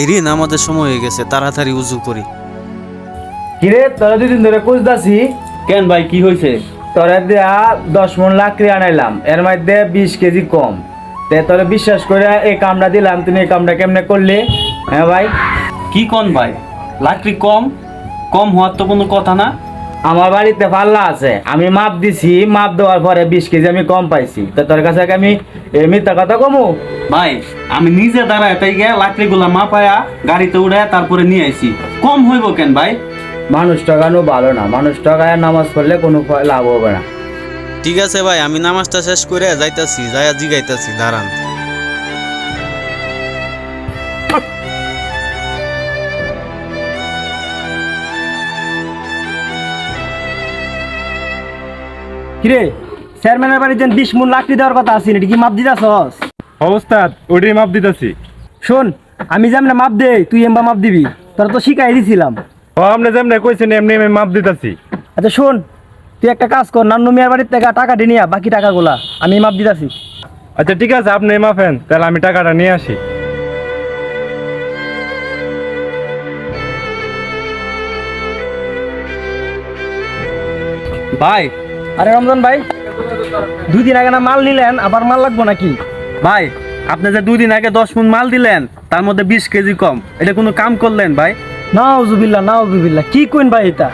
এই ঋণ আমাদের সময় হয়ে গেছে তাড়াতাড়ি উজু করি। কিরে তোরা দুদিন ধরে খুঁজতাছি? কেন ভাই কি হয়েছে? তোরা দেয়া দশ মন লাকড়ি আনাইলাম এর মধ্যে বিশ কেজি কম। তে তোরা বিশ্বাস করে এই কামটা দিলাম তুমি এই কামটা কেমনে করলে? হ্যাঁ ভাই? কি কোন ভাই? লাকড়ি কম? কম হওয়ার তো কোনো কথা না। আমার বাড়িতে পাল্লা আছে। আমি মাপ দিছি মাপ দেওয়ার পরে বিশ কেজি আমি কম পাইছি। তো তোর কাছে কি আমি মিথ্যা কথা কমু? ভাই আমি নিজে দাঁড়ায় তাই গিয়ে লাকড়িগুলা মাপায়া গাড়িতে উড়ায় তারপরে নিয়ে আইছি। কম হইব কেন ভাই? মানুষ টাকানো ভালো না। মানুষ টাকায় নামাজ পড়লে কোনো লাভ হবে না। ঠিক আছে ভাই আমি নামাজটা শেষ করে যাইতাছি যাইয়া জিগাইতাছি দাঁড়ান। কিরে চেয়ারম্যানের বাড়িতে বিশ মন লাকড়ি দেওয়ার কথা আছে এটা কি মাপ দিতাছস? অবস্থাত ওইটাই মাপ দিতেছি। শোন আমি যেমন মাপ দেই তুই এমবা মাপ দিবি তোরা তো শিখাই দিছিলাম। ও আপনি যেমনি কইছেন এমনি আমি মাপ দিতেছি। আচ্ছা শোন তুই একটা কাজ কর নান্নু মিয়ার বাড়ির থেকে টাকা দিয়ে নিয়া বাকি টাকাগুলা আমি মাপ দিতাছি। আচ্ছা ঠিক আছে আপনি মাফেন তাহলে আমি টাকাটা নিয়ে আসি। ভাই আরে রমজান ভাই দুই দিন আগে না মাল নিলেন আবার মাল লাগবো নাকি? ভাই আপনি যে দুই দিন আগে দশ মন মাল দিলেন তার মধ্যে বিশ কেজি কম। এটা কোনো কাম করলেন ভাই? নাউজুবিল্লাহ নাউজুবিল্লাহ কি কইন ভাই এটা?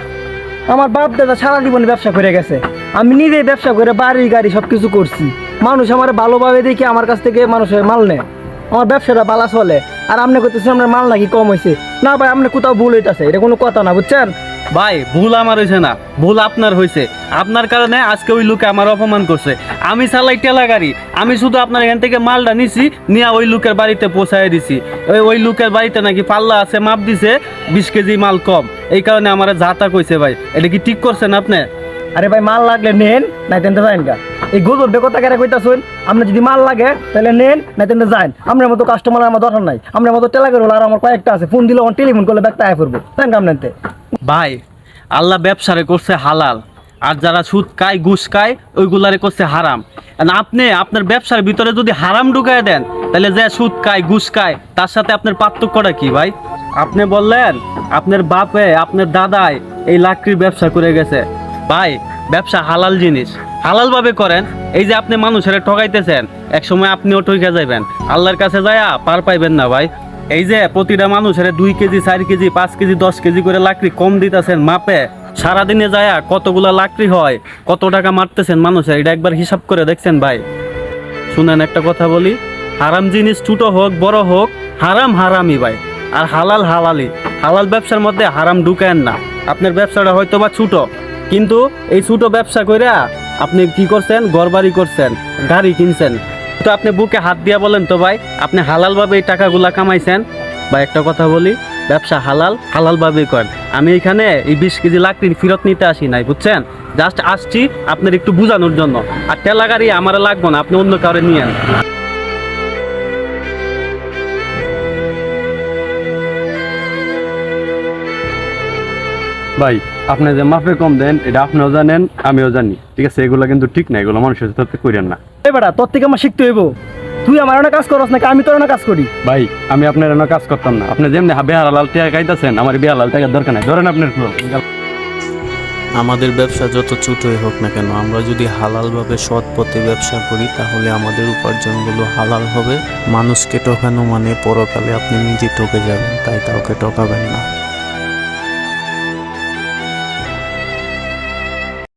আমার বাপ দাদা সারা জীবন ব্যবসা করে গেছে। আমি নিজেই ব্যবসা করে বাড়ি গাড়ি সব কিছু করছি। মানুষ আমার ভালোভাবে দেখে আমার কাছ থেকে মানুষের মাল নেয়। আমার ব্যবসাটা বালা চলে। আর আপনি করতেছেন আপনার মাল নাকি কম হয়েছে না ভাই আপনি কোথাও ভুল হইতাছে এটা কোনো কথা না বুঝছেন? ভাই ভুল আমার হয়েছে না ভুল আপনার হয়েছে আপনার কারণে আজকে ওই লোকে আমার অপমান করছে। আমি চালাই টেলা গাড়ি আমি শুধু আপনার এখান থেকে মালটা নিছি নিয়ে ওই লোকের বাড়িতে পৌঁছায় দিছি। ওই ওই লোকের বাড়িতে নাকি পাল্লা আছে মাপ দিছে বিশ কেজি মাল কম। এই কারণে আমার যাতা কইছে ভাই এটা কি ঠিক করছেন আপনি? আরে ভাই মাল লাগলে নেন নাই তেনতে যাইন গা। এই গজব বেকতা কেন কইতাছেন? আপনি যদি মাল লাগে, তাহলে নেন না তেনতে যান। আপনার মতো কাস্টমার আমার দরকার নাই। আপনার মতো টেলা করে আর আমার কয়েকটা আছে। ফোন দিলে টেলিফোন করলে ব্যাগটা আয় করব তাই নেনতে। ভাই, আল্লাহ ব্যবসারে করছে হালাল। আর যারা সুদ খায়, ঘুষ খায়, ওইগুলারে করছে হারাম। আপনি, আপনার ব্যবসার ভিতরে যদি হারাম ঢুকায় দেন, তাহলে যে সুদ খায়, ঘুষ খায়, তার সাথে আপনার পার্থক্যটা কি ভাই? আপনি বললেন, আপনার বাপে, আপনার দাদাই এই লাকড়ির ব্যবসা করে গেছে। ভাই, ব্যবসা হালাল জিনিস। হালাল ভাবে করেন, এই যে আপনি মানুষের ঠকাইতেছেন এক সময় আপনিও ঠকে যাবেন আল্লাহর কাছে যায়া পার পাইবেন না ভাই। এই যে প্রতিটা মানুষের দুই কেজি, চার কেজি, পাঁচ কেজি, দশ কেজি করে লাকড়ি কম দিতেছেন মাপে, সারাদিনে যায় কতগুলা লাকড়ি হয়, কত টাকা মারতেছেন মানুষের, এটা একবার হিসাব করে দেখছেন ভাই। শুনেন একটা কথা বলি, হারাম জিনিস ছোটো হোক, বড় হোক, হারাম হারামই ভাই। আর হালাল হালালি হালাল ব্যবসার মধ্যে হারাম ঢুকেন না। আপনার ব্যবসাটা হয়তো বা ছোটো, কিন্তু এই ছোটো ব্যবসা কইরা আপনি কি করছেন? ঘরবাড়ি করছেন, গাড়ি কিনছেন। তো আপনি বুকে হাত দিয়া বলেন তো ভাই, আপনি হালালভাবে এই টাকাগুলা কামাইছেন? বা একটা কথা বলি, ব্যবসা হালাল, হালালভাবেই করেন। আমি এখানে এই বিশ কেজি লাকড়ি ফেরত নিতে আসি নাই, বুঝছেন? জাস্ট আসছি আপনার একটু বোঝানোর জন্য। আর টেলা গাড়ি আমার লাগবে না, আপনি অন্য কাউরে নিয়েন ভাই আপনি যে মাফে কম দেন এটা আপনিও জানেন আমিও জানি। ঠিক আছে এগুলো কিন্তু ঠিক না এগুলো মানুষের সাথে করেন না। এই বেটা তোর থেকে আমার শিখতে হইব। তুই আমার অনেক কাজ করস নাকি আমি তোর অনেক কাজ করি? ভাই আমি আপনার এনে কাজ করতাম না। আপনি যেমনি বেহার লাল টিয়া খাইতেছেন আমার বেহার লাল টাকার দরকার নাই। ধরেন আপনার। আমাদের ব্যবসা যত ছোটই হোক না কেন আমরা যদি হালালভাবে সৎ পথে ব্যবসা করি তাহলে আমাদের উপার্জনগুলো হালাল হবে। মানুষকে ঠকানো মানে পরকালে আপনি নিজে ঠকে যাবেন তাই কাউকে ঠকাবেন না।